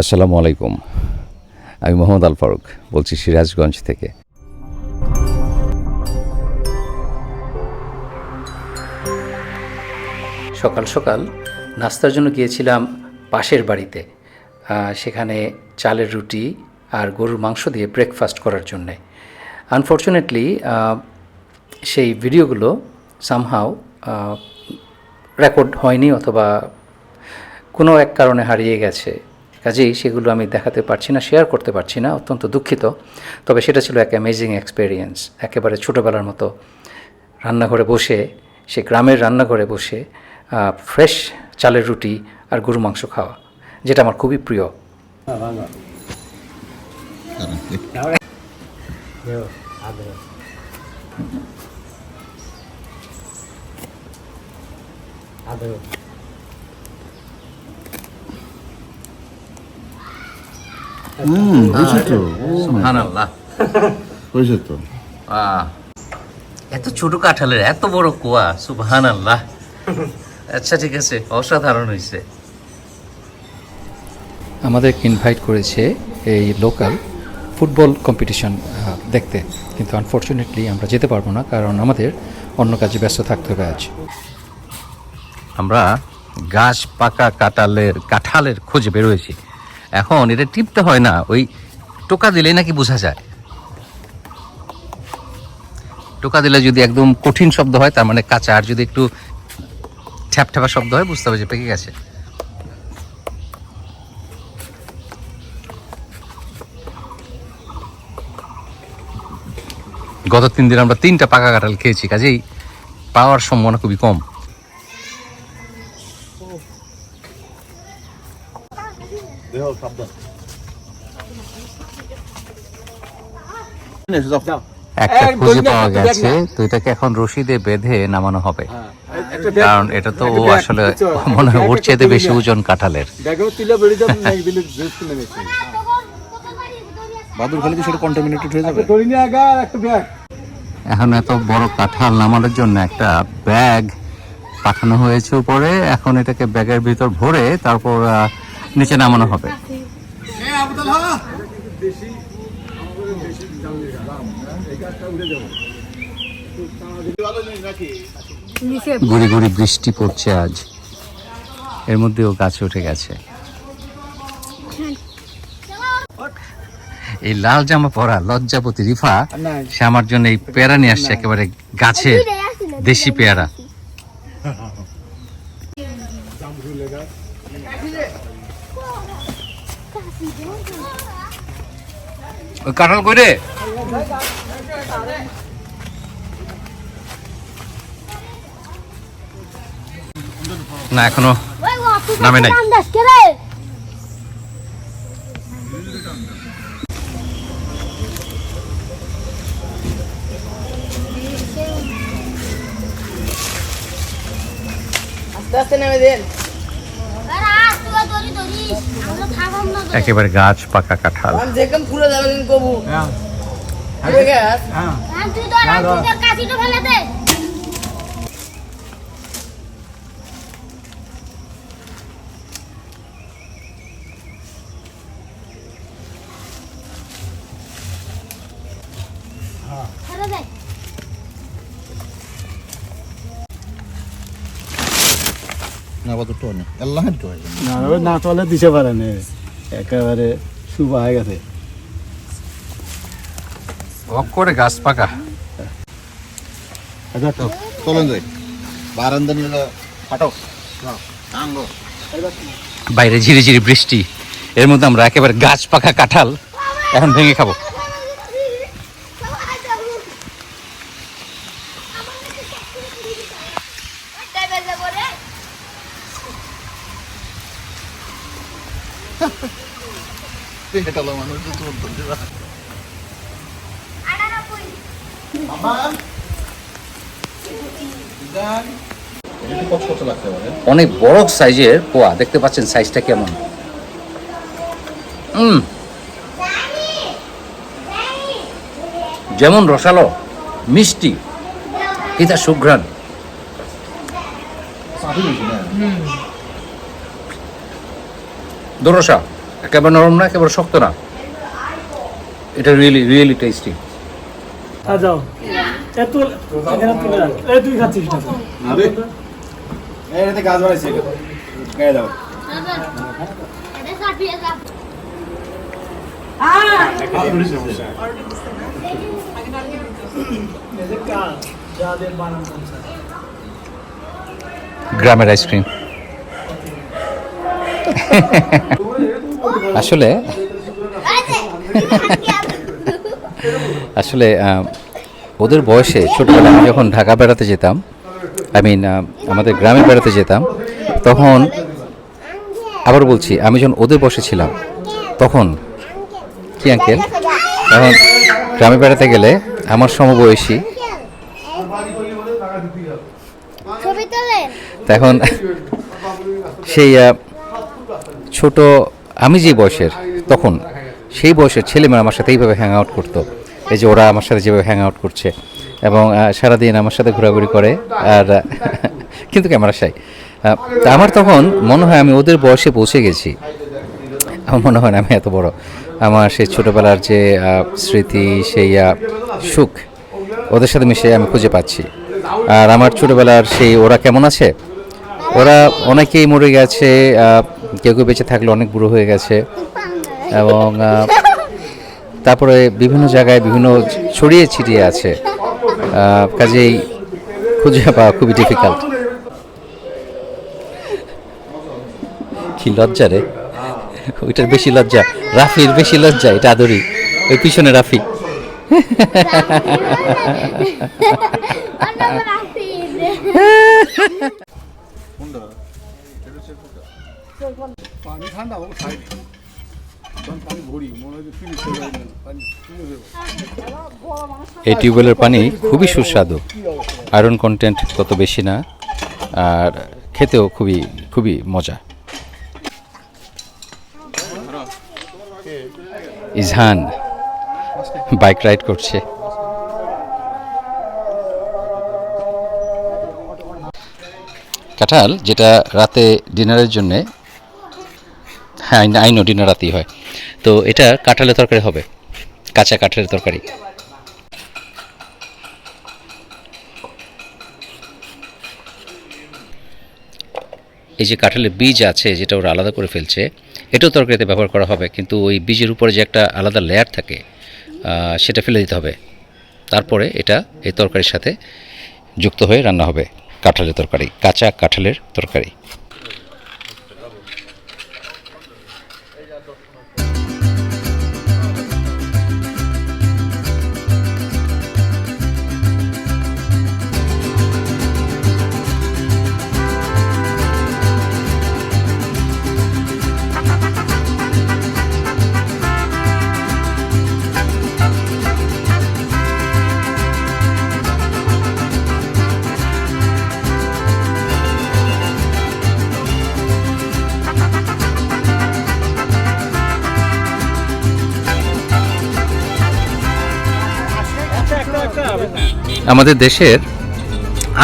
আসসালামু আলাইকুম। আমি মোহাম্মদ আল ফারুক, বলছি সিরাজগঞ্জ থেকে। সকাল সকাল নাস্তার জন্য গিয়েছিলাম পাশের বাড়িতে সেখানে চালের রুটি আর গরুর মাংস দিয়ে ব্রেকফাস্ট করার জন্যে। আনফর্চুনেটলি সেই ভিডিওগুলো সামহাও রেকর্ড হয়নি অথবা কোনো এক কারণে হারিয়ে গেছে। কাজেই সেগুলো আমি দেখাতে পারছি না শেয়ার করতে পারছি না, অত্যন্ত দুঃখিত। তবে সেটা ছিল এক অ্যামেজিং এক্সপেরিয়েন্স একেবারে ছোটোবেলার মতো রান্নাঘরে বসে, সে গ্রামের রান্নাঘরে বসে ফ্রেশ চালের রুটি আর গরু মাংস খাওয়া, যেটা আমার খুবই প্রিয়। হুম হয়েছে তো সুবহানাল্লাহ। হয়েছে তো আহ, এত ছোট কাঁঠালের এত বড় কুয়া সুবহান আল্লাহ আচ্ছা ঠিক আছে অসাধারণ হয়েছে আমাদেরকে ইনভাইট করেছে এই লোকাল ফুটবল কম্পিটিশন দেখতে। কিন্তু আনফর্চুনেটলি আমরা যেতে পারব না কারণ আমাদের অন্য কাজে ব্যস্ত থাকতে হবে আজ। আমরা গাছ পাকা কাঁঠালের কাঁঠালের খোঁজে বেরোয়েছি এখন এটা টিপতে হয় না, ওই টোকা দিলেই নাকি বোঝা যায়। টোকা দিলে যদি একদম কঠিন শব্দ হয়, তার মানে কাঁচা, আর যদি একটু ঠ্যাপঠ্যাপা শব্দ হয়, বুঝতে হবে যে পেকে গেছে। গত তিন দিন আমরা তিনটা পাকা কাঁঠাল খেয়েছি, কাজেই পাওয়ার সম্ভাবনা খুবই কম। একটা খুঁজে পাওয়া গেছে তো এটাকে এখন রশিদে বেঁধে নামানো হবে। কারণ এটা তো ও আসলে মনে হয় ওর চেয়ে বেশি ওজন কাঁঠালের। বাদুর খালি তো সেটা কন্টামিনেটেড হয়ে যাবে? এখন এত বড় কাঁঠাল নামানোর জন্য একটা ব্যাগ পাঠানো হয়েছে উপরে। এখন এটাকে ব্যাগের ভিতর ভরে তারপর নিচে নামানো হবে। গুড়ি গুড়ি বৃষ্টি পড়ছে আজ। এর মধ্যেও গাছে উঠে গেছে। এই লাল জামা পরা লজ্জাপতি রিফা সে আমার জন্য এই পেয়ারা নিয়ে আসছে একেবারে গাছে দেশি পেয়ারা। ওই কাঁঠাল কই রে না এখনও নামে নাই। আস্তে আস্তে নেমে দেন একেবারে গাছ পাকা কাঁঠাল। না বাদুর অনেক আল্লাহের হয় না চলে দিতে পারে না। একেবারে শুভা হয়ে গেছে। করে গাছ পাকা। আচ্ছা তো চলুন যাই। বারান্দা নিলে বাইরে ঝিরি ঝিরি বৃষ্টি। এর মধ্যে আমরা একেবারে গাছ পাকা কাঁঠাল এখন ভেঙে খাব। পেটালো মানুষ তো তোর পারে। অনেক বড় সাইজের পোয়া দেখতে পাচ্ছেন সাইজটা কেমন? হুম যেমন রসালো মিষ্টি এটা সুঘ্রাণ। সাথে দোরসা। একেবারে নরম না একেবারে শক্ত না। এটা রিয়েলি রিয়েলি টেস্টি যাও। এত এখানে তুলে। রাখ এই তুই খাচ্ছিস না। এটাতে গাছ বাড়াইছে গায়ে দাও। গ্রামের আইসক্রিম আসলে আসলে ওদের বয়সে ছোটবেলায় আমি যখন ঢাকা বেড়াতে যেতাম আই মিন আমাদের গ্রামে বেড়াতে যেতাম তখন আবার বলছি আমি যখন ওদের বসে ছিলাম তখন কি আঙ্কেল তখন গ্রামে বেড়াতে গেলে আমার সমবয়সী। তখন সেই ছোট আমি যে বয়সের, তখন সেই বয়সের ছেলেমেয়েরা আমার সাথে এইভাবে হ্যাং আউট করতো। এই যে ওরা আমার সাথে যেভাবে হ্যাং আউট করছে এবং সারাদিন আমার সাথে ঘোরাঘুরি করে আর, কিন্তু ক্যামেরা সাই। আমার তখন মনে হয় আমি ওদের বয়সে পৌঁছে গেছি। আমার মনে হয় না আমি এত বড়। আমার সেই ছোটোবেলার যে স্মৃতি, সেই সুখ, ওদের সাথে মিশে আমি খুঁজে পাচ্ছি। আর আমার ছোটোবেলার সেই, ওরা কেমন আছে? ওরা অনেকেই মরে গেছে কেউ কেউ বেঁচে থাকলে অনেক বুড়ো হয়ে গেছে। এবং তারপরে বিভিন্ন জায়গায় বিভিন্ন ছড়িয়ে ছিটিয়ে আছে। কাজেই খুঁজে পাওয়া খুবই ডিফিকাল্ট কি লজ্জা রে? ওইটার বেশি লজ্জা। রাফির বেশি লজ্জা এটা আদরি। ওই পিছনে রাফি। এই টিউবওয়েলের পানি খুবই সুস্বাদু। আয়রন কন্টেন্ট তত বেশি না, আর খেতেও খুবই খুবই মজা। ইজহান বাইক রাইড করছে। কাঁঠাল, যেটা রাতে ডিনারের জন্যে হ্যাঁ আইনো ডিনার রাতেই হয়। তো এটা কাঁঠালের তরকারি হবে। কাঁচা কাঁঠালের তরকারি। এই যে কাঁঠালের বীজ আছে, যেটা ওরা আলাদা করে ফেলছে, এটাও তরকারিতে ব্যবহার করা হবে, কিন্তু ওই বীজের উপরে যে একটা আলাদা লেয়ার থাকে সেটা ফেলে দিতে হবে। তারপরে এটা এই তরকারির সাথে যুক্ত হয়ে রান্না হবে কাঁঠালের তরকারি, কাঁচা কাঁঠালের তরকারি। আমাদের দেশের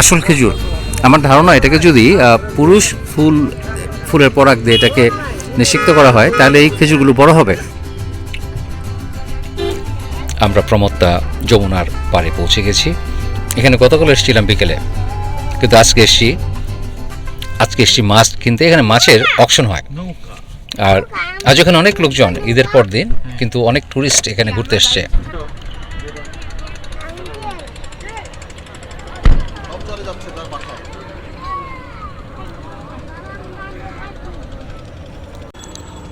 আসল খেজুর, আমার ধারণা এটাকে যদি পুরুষ ফুল, ফুলের পরাগ দিয়ে এটাকে নিষিক্ত করা হয়, তাহলে এই খেজুরগুলো বড় হবে। আমরা প্রমত্তা যমুনার পাড়ে পৌঁছে গেছি। এখানে গতকাল এসেছিলাম বিকেলে। কিন্তু আজকে এসছি আজকে এসছি মাছ কিনতে। এখানে মাছের অকশন হয়। আর আজ এখানে অনেক লোকজন, ঈদের পর দিন, কিন্তু অনেক টুরিস্ট এখানে ঘুরতে এসছে।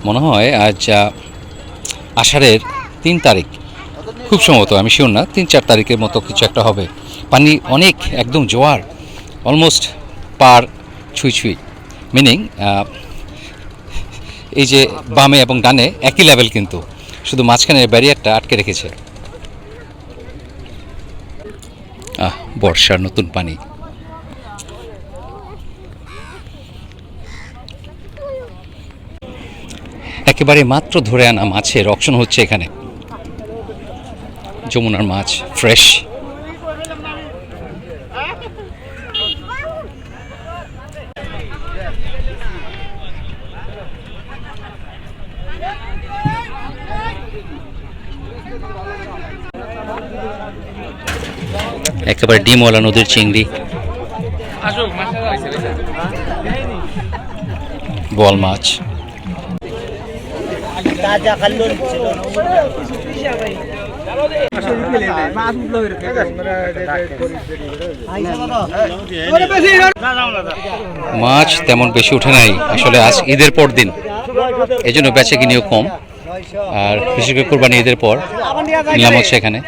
মনে হয় আজ আষাঢ়ের তিন তারিখ। খুব সম্ভবত, আমি শিওর না, তিন চার তারিখের মতো কিছু একটা হবে। পানি অনেক, একদম জোয়ার অলমোস্ট পার ছুঁই ছুঁই। মিনিং এই যে বামে এবং ডানে একই লেভেল কিন্তু, শুধু মাঝখানে ব্যারিয়ারটা আটকে রেখেছে। আহ, বর্ষার নতুন পানি। একেবারে মাত্র ধরে আনা মাছের অকশন হচ্ছে এখানে। যমুনার মাছ ফ্রেশ একেবারে ডিমওয়ালা নদীর চিংড়ি। বল মাছ। মাছ তেমন বেশি ওঠে নাই। আসলে আজ ঈদের পর দিন। এই জন্য বেচে কিনেও কম। আর বিশেষ করে কোরবানি ঈদের পর নিলাম হচ্ছে এখানে।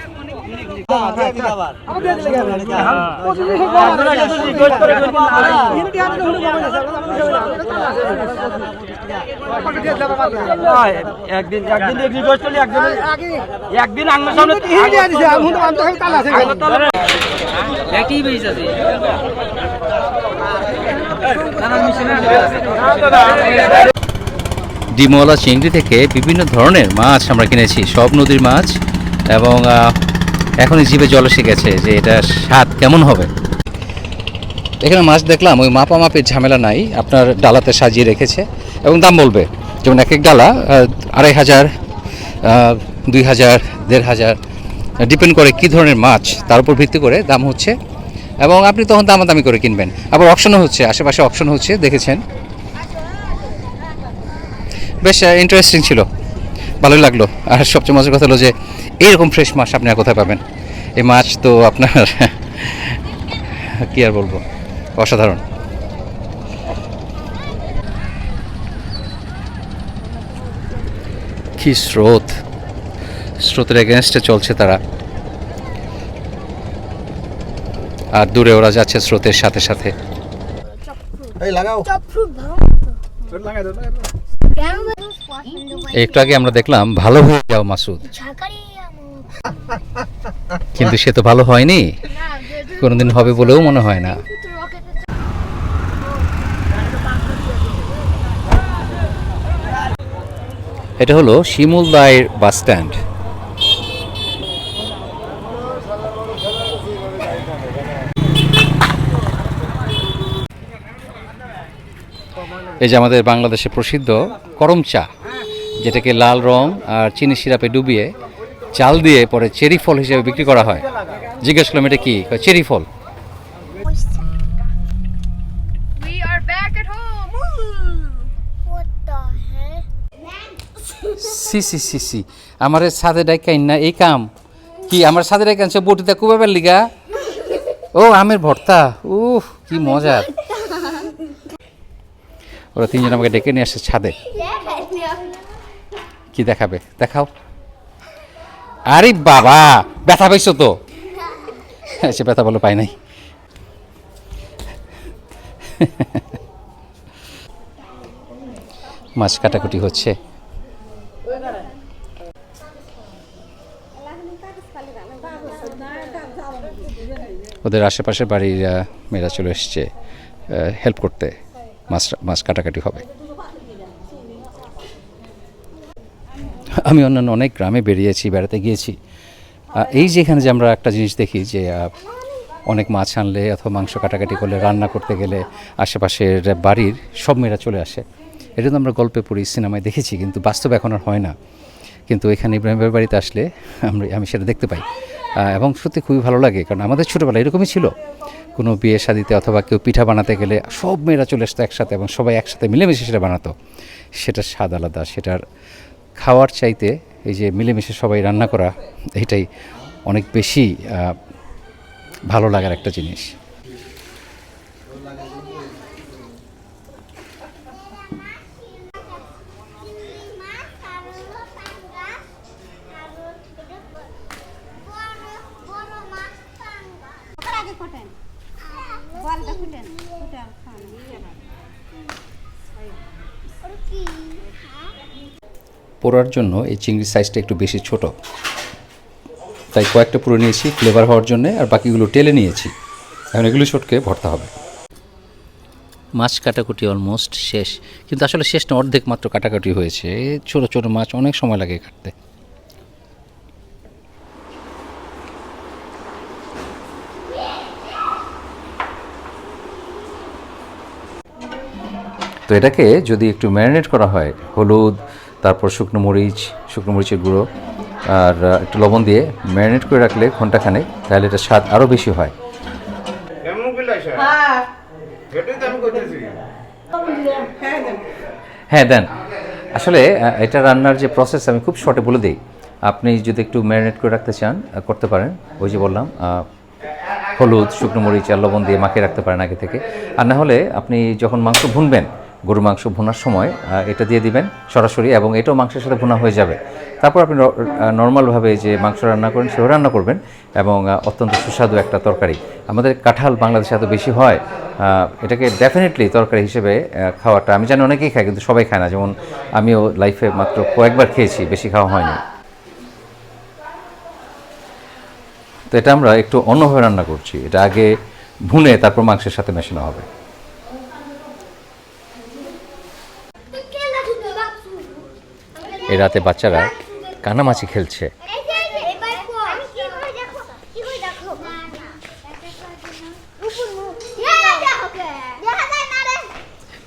একদিন একদিন এক করলি একদিন একদিন আঙ্গুর সামনে একই বেশ আছে। ডিমওয়ালা চিংড়ি থেকে বিভিন্ন ধরনের মাছ আমরা কিনেছি সব নদীর মাছ এবং এখনই জিভে জল এসে গেছে যে এটা স্বাদ কেমন হবে। এখানে মাছ দেখলাম ওই মাপা মাপের ঝামেলা নাই আপনার ডালাতে সাজিয়ে রেখেছে। এবং দাম বলবে। যেমন এক এক ডালা আড়াই হাজার দুই হাজার, দেড় হাজার ডিপেন্ড করে কী ধরনের মাছ, তার উপর ভিত্তি করে দাম হচ্ছে। এবং আপনি তখন দামাদামি করে কিনবেন। আবার অপশনও হচ্ছে, আশেপাশে অপশন হচ্ছে, দেখেছেন। বেশ ইন্টারেস্টিং ছিল। ভালোই লাগল। আর সবচেয়ে মজার কথা হলো যে, এইরকম ফ্রেশ মাছ আপনি আর কোথায় পাবেন? এই মাছ তো আপনার, কি আর বলব? অসাধারণ। কি স্রোত? স্রোতের এগেনস্টে চলছে তারা। আর দূরে ওরা যাচ্ছে স্রোতের সাথে সাথে। একটু আগে আমরা দেখলাম ভালো হয়ে যাও মাসুদ। কিন্তু সে তো ভালো হয়নি। কোনোদিন হবে বলেও মনে হয় না। এটা হলো শিমুল দায়ের বাস স্ট্যান্ড। এই যে আমাদের বাংলাদেশে প্রসিদ্ধ করম চা, যেটাকে লাল রং আর চিনি সিরাপে ডুবিয়ে চাল দিয়ে পরে চেরি ফল হিসেবে বিক্রি করা হয়। জিজ্ঞেস করলাম, এটা কি? চেরি ফল। সি সি সি সি। আমার সাদে ডাইকাইন না এই কাম। কি আমার সাদে ডাইকান সে বটিতে কুবাবের লিগা? ও আমের ভর্তা। উফ কি মজার। ওরা তিনজন আমাকে ডেকে নিয়ে আসছে ছাদে। কি দেখাবে? দেখাও। আরে বাবা ব্যথা পাইছো তো? সে ব্যথা বলো পাই নাই। মাছ কাটাকুটি হচ্ছে। ওদের আশেপাশের বাড়ির মেয়েরা চলে এসছে হেল্প করতে। মাছ মাছ কাটাকাটি হবে। আমি অন্যান্য অনেক গ্রামে বেরিয়েছি, বেড়াতে গিয়েছি। এই যে এখানে যে আমরা একটা জিনিস দেখি যে অনেক মাছ আনলে অথবা মাংস কাটাকাটি করলে, রান্না করতে গেলে আশেপাশের বাড়ির সব মেয়েরা চলে আসে। এটা তো আমরা গল্পে পড়ি, সিনেমায় দেখেছি, কিন্তু বাস্তব এখন আর হয় না। কিন্তু এখানে ইব্রাহিমের বাড়িতে আসলে আমরা, আমি সেটা দেখতে পাই। এবং সত্যি খুবই ভালো লাগে, কারণ আমাদের ছোটোবেলা এরকমই ছিল। কোনো বিয়ে শাদিতে অথবা কেউ পিঠা বানাতে গেলে সব মেয়েরা চলে আসতো একসাথে এবং সবাই একসাথে মিলেমিশে সেটা বানাতো। সেটার স্বাদ আলাদা, সেটার খাওয়ার চাইতে এই যে মিলেমিশে সবাই রান্না করা, এটাই অনেক বেশি ভালো লাগার একটা জিনিস আগে কোটেন বলটা খুলেন খুলে খান কি পোড়ার জন্য এই চিংড়ির সাইজটা একটু বেশি ছোট। তাই কয়েকটা পুরো নিয়েছি ফ্লেভার হওয়ার জন্য আর বাকিগুলো টেলে নিয়েছি। এখন এগুলো ছোটকে ভরতে হবে। মাছ কাটাকুটি অলমোস্ট শেষ। কিন্তু আসলে শেষ না অর্ধেক মাত্র কাটাকাটি হয়েছে। ছোট ছোট মাছ অনেক সময় লাগে কাটতে। তো এটাকে যদি একটু ম্যারিনেট করা হয় হলুদ তারপর শুকনো মরিচ শুকনো মরিচের গুঁড়ো আর একটু লবণ দিয়ে ম্যারিনেট করে রাখলে ঘন্টাখানেক তাহলে এটা স্বাদ আরও বেশি হয়। হ্যাঁ। হ্যাঁ দেন। আসলে এটা রান্নার যে প্রসেস আমি খুব শর্টে বলে দিই। আপনি যদি একটু ম্যারিনেট করে রাখতে চান করতে পারেন। ওই যে বললাম হলুদ শুকনো মরিচ আর লবণ দিয়ে মাখিয়ে রাখতে পারেন আগে থেকে। আর না হলে আপনি যখন মাংস ভুনবেন গরু মাংস ভুনার সময় এটা দিয়ে দিবেন সরাসরি এবং এটাও মাংসের সাথে ভুনা হয়ে যাবে। তারপর আপনি নর্মালভাবে যে মাংস রান্না করেন, সেও রান্না করবেন এবং অত্যন্ত সুস্বাদু একটা তরকারি। আমাদের কাঁঠাল বাংলাদেশে এত বেশি হয় এটাকে ডেফিনেটলি তরকারি হিসেবে খাওয়াটা, আমি জানি অনেকেই খায়, কিন্তু সবাই খায় না। যেমন আমিও লাইফে মাত্র কয়েকবার খেয়েছি, বেশি খাওয়া হয়নি। তো এটা আমরা একটু অন্যভাবে রান্না করছি। এটা আগে ভুনে তারপর মাংসের সাথে মেশানো হবে। এই রাতে বাচ্চারা কানামাছি খেলছে।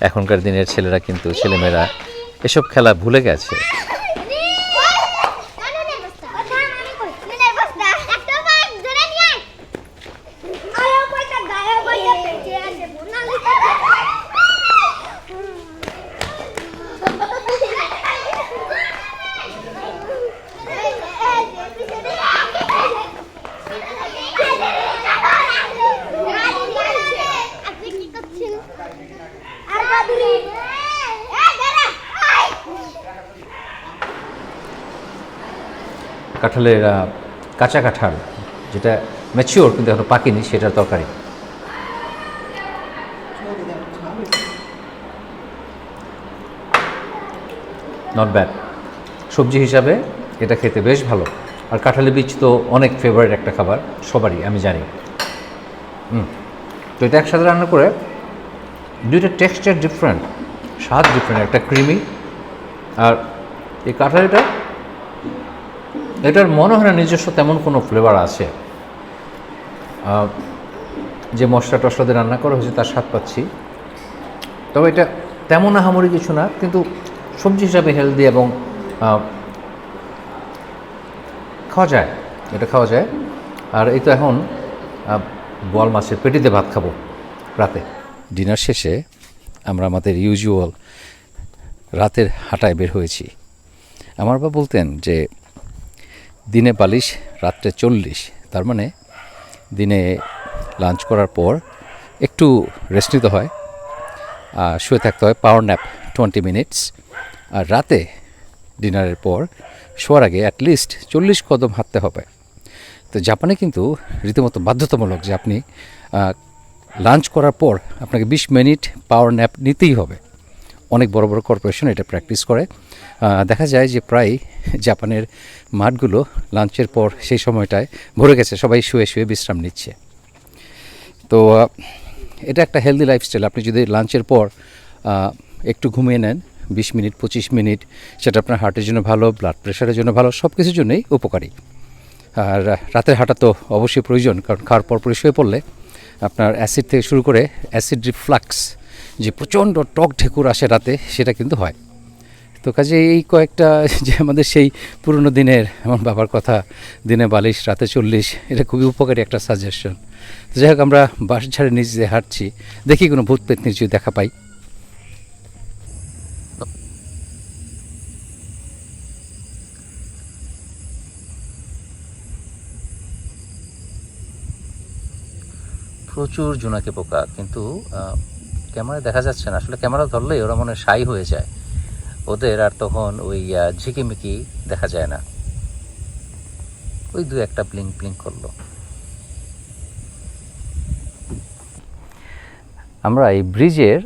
এখনকার দিনের ছেলেরা কিন্তু ছেলেমেয়েরা এসব খেলা ভুলে গেছে আপনি কি করছেন আর বাদুরি এই দাঁড়া কাঁঠালের কাঁচা কাঁঠাল, যেটা ম্যাচিওর কিন্তু এখনও পাকেনি, সেটার তরকারি। নট ব্যাড সবজি হিসাবে এটা খেতে বেশ ভালো। আর কাঁঠালের বীজ তো অনেক ফেভারিট একটা খাবার, সবারই, আমি জানি। হুম। তো এটা একসাথে রান্না করে দুইটা টেক্সচার ডিফারেন্ট স্বাদ ডিফারেন্ট একটা ক্রিমি আর এই কাঁঠালিটা এটার মনে হয় না নিজস্ব তেমন কোনো ফ্লেভার আছে। যে মশলা টশলা দিয়ে রান্না করা হয়েছে তার স্বাদ পাচ্ছি। তবে এটা তেমন আহামরি কিছু না, কিন্তু সবজি হিসাবে হেলদি এবং খাওয়া যায়, এটা খাওয়া যায়। আর এই তো এখন বল মাছের পেটিতে ভাত খাব রাতে। ডিনার শেষে আমরা আমাদের ইউজুয়াল রাতের হাঁটায় বের হয়েছি। আমার বা বলতেন যে দিনে বালিশ রাত্রে চল্লিশ। তার মানে দিনে লাঞ্চ করার পর একটু রেস্ট নিতে হয় শুয়ে থাকতে হয় পাওয়ার ন্যাপ টোয়েন্টি মিনিটস। আর রাতে ডিনারের পর শোয়ার আগে অ্যাটলিস্ট চল্লিশ কদম হাঁটতে হবে। তো জাপানে কিন্তু রীতিমতো বাধ্যতামূলক যে আপনি লাঞ্চ করার পর আপনাকে বিশ মিনিট পাওয়ার ন্যাপ নিতেই হবে। অনেক বড় বড় কর্পোরেশন এটা প্র্যাকটিস করে। দেখা যায় যে প্রায় জাপানের মাঠগুলো লাঞ্চের পর সেই সময়টায় ভরে গেছে, সবাই শুয়ে শুয়ে বিশ্রাম নিচ্ছে। তো এটা একটা হেলদি লাইফস্টাইল আপনি যদি লাঞ্চের পর একটু ঘুমিয়ে নেন, বিশ মিনিট, পঁচিশ মিনিট, সেটা আপনার হার্টের জন্য ভালো ব্লাড প্রেশারের জন্য ভালো সব কিছুর জন্যই উপকারী। আর রাতের হাঁটা তো অবশ্যই প্রয়োজন, কারণ খাওয়ার পর পরে শুয়ে পড়লে আপনার অ্যাসিড থেকে শুরু করে অ্যাসিড রিফ্লাক্স যে প্রচণ্ড টক ঢেকুর আসে রাতে, সেটা কিন্তু হয়। তো কাজে এই কয়েকটা, যে আমাদের সেই পুরনো দিনের, আমার বাবার কথা, দিনে বালিশ, রাতে চল্লিশ, এটা খুবই উপকারী একটা সাজেশন তো যাই হোক, আমরা বাস ঝাড়ে নিচ দিয়ে হাঁটছি। দেখি কোনো ভূত পেতনির যদি দেখা পাই। প্রচুর জোনাকি পোকা, কিন্তু ক্যামেরায় দেখা যাচ্ছে না। আসলে ক্যামেরা ধরলেই ওরা মনে সাই হয়ে যায়। ওদের আর তখন ওই ঝিকিমিকি দেখা যায় না। ওই দু একটা ব্লিঙ্ক ব্লিঙ্ক করল। আমরা এই ব্রিজের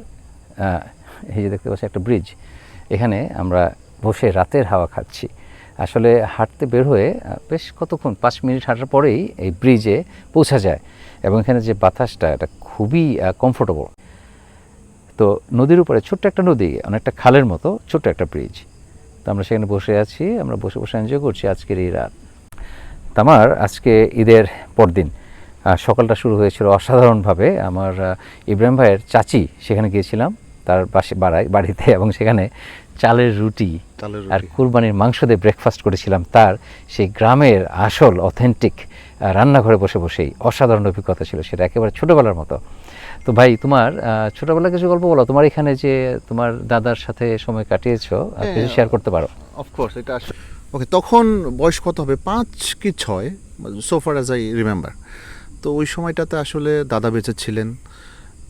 এই যে দেখতে পাচ্ছি একটা ব্রিজ, এখানে আমরা বসে রাতের হাওয়া খাচ্ছি। আসলে হাঁটতে বের হয়ে বেশ কতক্ষণ, পাঁচ মিনিট হাঁটার পরেই এই ব্রিজে পৌঁছা যায়। এবং এখানে যে বাতাসটা, এটা খুবই কমফোর্টেবল তো নদীর উপরে ছোট্ট একটা নদী অনেকটা খালের মতো ছোট্ট একটা ব্রিজ তো আমরা সেখানে বসে আছি আমরা বসে বসে এনজয় করছি আজকের এই রাত। তো আমার আজকে ঈদের পরদিন সকালটা শুরু হয়েছিল অসাধারণভাবে। আমার ইব্রাহিম ভাইয়ের চাচি সেখানে গিয়েছিলাম। তার পাশে বাড়ায় বাড়িতে এবং সেখানে চালের রুটি আর কুরবানির মাংস দিয়ে ব্রেকফাস্ট করেছিলাম। তার সেই গ্রামের আসল অথেন্টিক রান্নাঘরে বসে বসেই অসাধারণ অভিজ্ঞতা ছিল। সেটা একেবারে ছোটোবেলার মতো। তো ভাই তোমার আহ, ছোটবেলার কিছু গল্প বলো। তোমার এখানে যে তোমার দাদার সাথে সময় কাটিয়েছো হ্যাঁ, কিছু শেয়ার করতে পারো। অফকোর্স এটা ওকে তখন বয়স কত হবে? পাঁচ কি ছয়? সোফার অ্যাজ আই রিমেম্বার তো ওই সময়টাতে আসলে দাদা বেঁচে ছিলেন।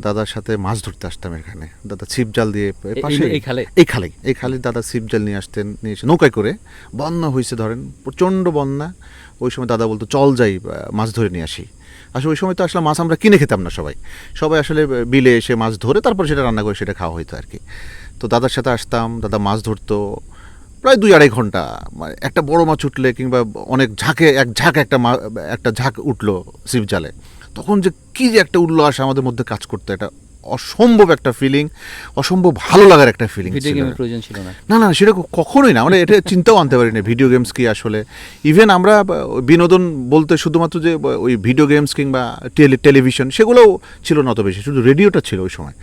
দাদার সাথে মাছ ধরতে আসতাম এখানে। দাদা ছিপ জাল দিয়ে পাশে এই খালে? এই খালে। এই খালে দাদা ছিপ জাল নিয়ে আসতেন নিয়ে এসে নৌকায় করে। বন্যা হয়েছে ধরেন প্রচণ্ড বন্যা। ওই সময় দাদা বলতো চল যাই মাছ ধরে নিয়ে আসি। আসলে ওই সময় তো আসলে মাছ আমরা কিনে খেতাম না সবাই। সবাই আসলে বিলে এসে মাছ ধরে তারপর সেটা রান্না করে সেটা খাওয়া হইতো আর কি তো দাদার সাথে আসতাম, দাদা মাছ ধরতো, প্রায় দুই আড়াই ঘণ্টা মানে একটা বড় মাছ উঠলে কিংবা অনেক ঝাঁকে, এক ঝাঁক একটা মা, একটা ঝাঁক উঠল সিপ জালে তখন যে কী যে একটা উল্লাস আমাদের মধ্যে কাজ করতো এটা অসম্ভব একটা ফিলিং অসম্ভব ভালো লাগার একটা ফিলিং ভিডিও গেমের প্রয়োজন ছিল না। না না সেটা কখনোই না আমরা এটা চিন্তাও আনতে পারি না ভিডিও গেমস কি আসলে। ইভেন আমরা বিনোদন বলতে শুধুমাত্র যে ওই ভিডিও গেমস কিংবা টেলি টেলিভিশন সেগুলোও ছিল না অত বেশি শুধু রেডিওটা ছিল ওই সময়।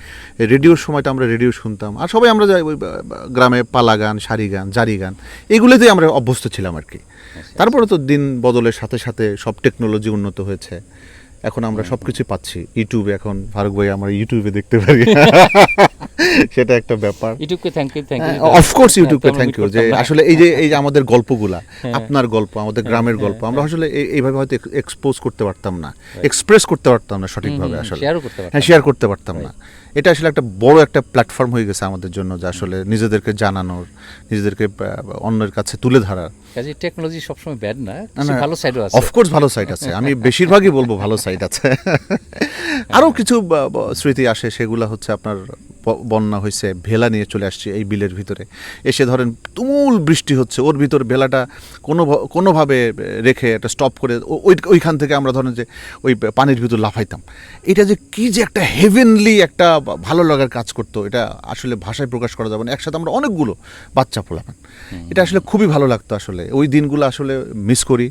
রেডিওর সময়টা আমরা রেডিও শুনতাম আর সবাই আমরা যাই ওই গ্রামে পালা গান সারি গান জারি গান এগুলোতেই আমরা অভ্যস্ত ছিলাম আর কি। তারপরে তো দিন বদলের সাথে সাথে সব টেকনোলজি উন্নত হয়েছে। এখন আমরা সব কিছু পাচ্ছি। ইউটিউবে এখন ফারুক ভাই আমরা ইউটিউবে দেখতে পারি। সেটা একটা ব্যাপার। ইউটিউবকে thank you thank you of course ইউটিউবকে thank you যে আসলে এই যে এই যে আমাদের গল্পগুলা আপনার গল্প আমাদের গ্রামের গল্প আমরা আসলে এই- এইভাবে হয়তো এক্সপোজ করতে পারতাম না। এক্সপ্রেস করতে পারতাম না সঠিকভাবে আসলে। শেয়ারও করতে পারতাম হ্যাঁ শেয়ার করতে পারতাম না। এটা আসলে একটা বড় একটা প্ল্যাটফর্ম হয়ে গেছে আমাদের জন্য যে আসলে নিজেদেরকে জানানোর নিজেদেরকে অন্যের কাছে তুলে ধরার। কাজে টেকনোলজি সবসময় ব্যাড না ভালো সাইডও আছে। অফকোর্স ভালো সাইড আছে। আমি বেশিরভাগই বলব ভালো সাইড আছে। আরও কিছু স্মৃতি আসে সেগুলো হচ্ছে আপনার বন্যা হয়েছে ভেলা নিয়ে চলে আসছে এই বিলের ভিতরে। এসে ধরেন তুমুল বৃষ্টি হচ্ছে ওর ভিতর ভেলাটা কোনো কোনোভাবে রেখে একটা স্টপ করে ওই ওইখান থেকে আমরা ধরেন যে ওই পানির ভিতর লাফাইতাম। এটা যে কি যে একটা হেভেনলি একটা ভালো লাগার কাজ করতো এটা আসলে ভাষায় প্রকাশ করা যাবে না। একসাথে আমরা অনেকগুলো বাচ্চা পোলাপান। এটা আসলে খুবই ভালো লাগতো আসলে। ওই দিনগুলো আসলে মিস করি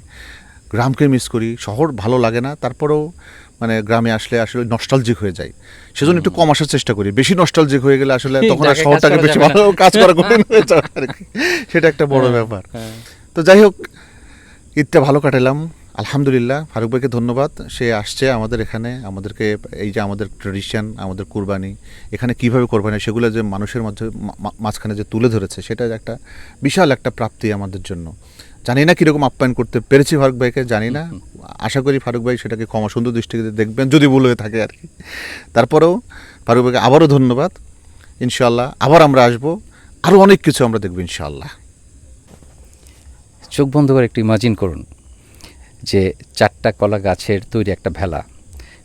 গ্রামকে মিস করি শহর ভালো লাগে না তারপরেও মানে গ্রামে আসলে আসলে নস্টালজিক হয়ে যায়। সেজন্য একটু কম আসার চেষ্টা করি। বেশি নস্টালজিক হয়ে গেলে আসলে তখন আর শহরটাকে বেশি ভালো কাজ করা কঠিন হয়ে যায় আর কি। সেটা একটা বড় ব্যাপার। তো যাই হোক ঈদটা ভালো কাটালাম। আলহামদুলিল্লাহ ফারুক ভাইকে ধন্যবাদ। সে আসছে আমাদের এখানে। আমাদেরকে এই যে আমাদের ট্রেডিশন আমাদের কুরবানি এখানে কীভাবে কোরবানি হয় সেগুলো যে মানুষের মধ্যে মাঝখানে যে তুলে ধরেছে সেটা একটা বিশাল একটা প্রাপ্তি আমাদের জন্য। জানি না কীরকম আপ্যায়ন করতে পেরেছি ফারুক ভাইকে জানি না। আশা করি ফারুক ভাই সেটাকে ক্ষমা সুন্দর দৃষ্টিতে দেখবেন যদি ভুল হয়ে থাকে আর কি। তারপরেও ফারুক ভাইকে আবারও ধন্যবাদ। ইনশাল্লাহ আবার আমরা আসব আরও অনেক কিছু আমরা দেখব ইনশাল্লাহ চোখ বন্ধ করে একটু ইমাজিন করুন যে চারটা কলা গাছের তৈরি একটা ভেলা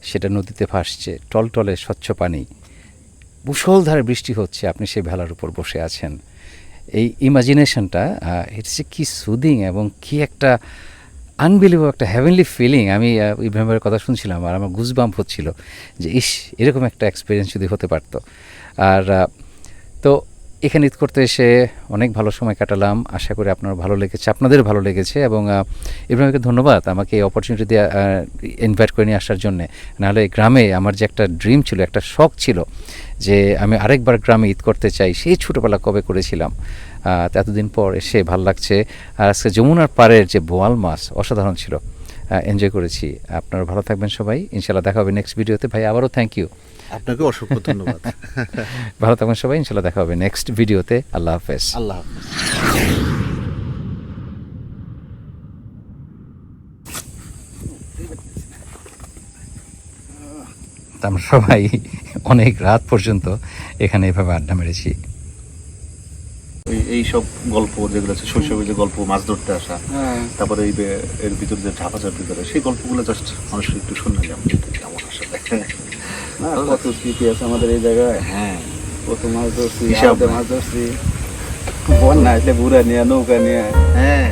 সেটা নদীতে ভাসছে টলটলে স্বচ্ছ পানি মুষলধারে বৃষ্টি হচ্ছে আপনি সেই ভেলার উপর বসে আছেন। এই ইমাজিনেশনটা ইটস এ কি সুদিং এবং কি একটা আনবিলিভেবল একটা হ্যাভেনলি ফিলিং আমি ইব্রাহিমের কথা শুনছিলাম আর আমার গুজবাম্প হচ্ছিল যে, ইস, এরকম একটা এক্সপিরিয়েন্স যদি হতে পারতো। আর তো এখানে ঈদ করতে এসে অনেক ভালো সময় কাটালাম। আশা করি আপনার ভালো লেগেছে, আপনাদের ভালো লেগেছে এবং ইব্রাহিমকে ধন্যবাদ আমাকে এই অপরচুনিটি দিয়ে ইনভাইট করে নিয়ে আসার জন্যে। নাহলে গ্রামে আমার যে একটা ড্রিম ছিল, একটা শখ ছিল যে আমি আরেকবার গ্রামে ঈদ করতে চাই, সেই ছোটোবেলা কবে করেছিলাম? এতদিন পর এসে ভালো লাগছে। আর আজকে যমুনার পাড়ের যে বোয়াল মাছ অসাধারণ ছিল। এনজয় করেছি। আপনারা ভালো থাকবেন সবাই। ইনশাল্লাহ দেখা হবে নেক্সট ভিডিওতে ভাই আবারও থ্যাংক ইউ আপনাকে অসংখ্য ধন্যবাদ। ভালো থাকবেন সবাই। ইনশাল্লাহ দেখা হবে নেক্সট ভিডিওতে আল্লাহ হাফেজ। আল্লাহ হাফেজ। আমরা সবাই অনেক রাত পর্যন্ত এখানে এভাবে আড্ডা মেরেছি। এই এই সব গল্প যেগুলো আছে শৈশবে যে গল্প মাছ ধরতে আসা তারপরে এই এর ভিতরে যে ঝাপাঝাপি করে সেই গল্পগুলো জাস্ট মানুষকে একটু শুনলে যেমন কেমন আসলে? না কত স্মৃতি আছে আমাদের এই জায়গায়? হ্যাঁ। কত মাছ ধরছি মাছ ধরছি। বন্যা আসলে বুড়া নিয়ে নৌকা নিয়ে। হ্যাঁ।